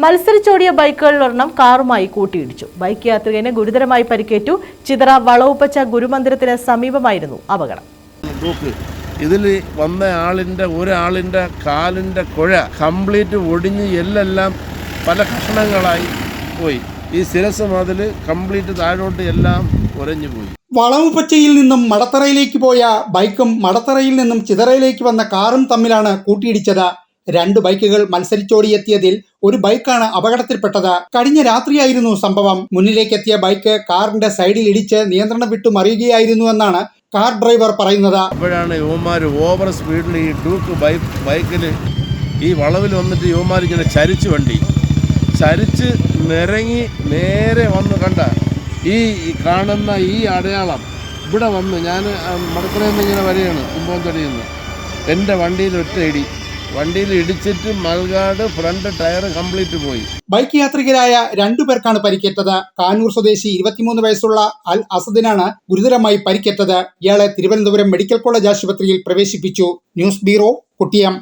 മത്സരിച്ചോടിയ ബൈക്കുകളിലൊരെണ്ണം കാറുമായി കൂട്ടിയിടിച്ചു. Bike യാത്രികന് ഗുരുതരമായി പരിക്കേറ്റു. ചിതറ വളവുപ്പച്ച ഗുരുമന്ദിരത്തിന് സമീപമായിരുന്നു അപകടം. ഇതിൽ വന്ന ആളിന്റെ ഒരാളിന്റെ കാലിന്റെ കുഴ കംപ്ലീറ്റ് ഒടിഞ്ഞ് എല്ലെല്ലാം പല കഷ്ണങ്ങളായി പോയി. ഈ ശിരസ് മതിൽ കംപ്ലീറ്റ് താഴോട്ട് എല്ലാം ഉരഞ്ഞു പോയി. വളവുപച്ചയിൽ നിന്നും മടത്തറയിലേക്ക് പോയ ബൈക്കും മടത്തറയിൽ നിന്നും ചിതറയിലേക്ക് വന്ന കാറും തമ്മിലാണ് കൂട്ടിയിടിച്ചത്. രണ്ട് ബൈക്കുകൾ മത്സരിച്ചോടിയെത്തിയതിൽ ഒരു ബൈക്കാണ് അപകടത്തിൽപ്പെട്ടത്. കഴിഞ്ഞ രാത്രിയായിരുന്നു സംഭവം. മുന്നിലേക്കെത്തിയ ബൈക്ക് കാറിന്റെ സൈഡിൽ ഇടിച്ച് നിയന്ത്രണം വിട്ടു മറിയുകയായിരുന്നു എന്നാണ് കാർ ഡ്രൈവർ പറയുന്നത്. അപ്പോഴാണ് യുവമാർ ഓവർ സ്പീഡിൽ ഈ ഡ്യൂക്ക് ബൈക്ക് ബൈക്കിൽ ഈ വളവിൽ വന്നിട്ട് യുവമാർ ഇങ്ങനെ ചരിച്ചു വണ്ടി. ചരിച്ച് നിരങ്ങി നേരെ വന്ന് കണ്ട ഈ കാണുന്ന ഈ അടയാളം ഇവിടെ വന്ന് ഞാൻ മടക്കറയിൽ നിന്ന് ഇങ്ങനെ വരികയാണ് കുമ്പോന്തടിയിൽ നിന്ന്. എന്റെ വണ്ടിയിൽ ഒറ്റ ഇടി വണ്ടിയിൽ ഇടിച്ചിട്ട് മൽകാട് ഫ്രണ്ട് ടയർ കംപ്ലീറ്റ് പോയി. ബൈക്ക് യാത്രികരായ രണ്ടു പേർക്കാണ് പരിക്കേറ്റത്. കാനൂർ സ്വദേശി ഇരുപത്തിമൂന്ന് വയസ്സുള്ള അൽ അസദിനാണ് ഗുരുതരമായി പരിക്കേറ്റത്. ഇയാളെ തിരുവനന്തപുരം മെഡിക്കൽ കോളേജ് ആശുപത്രിയിൽ പ്രവേശിപ്പിച്ചു. News bureau കുട്ടിയം.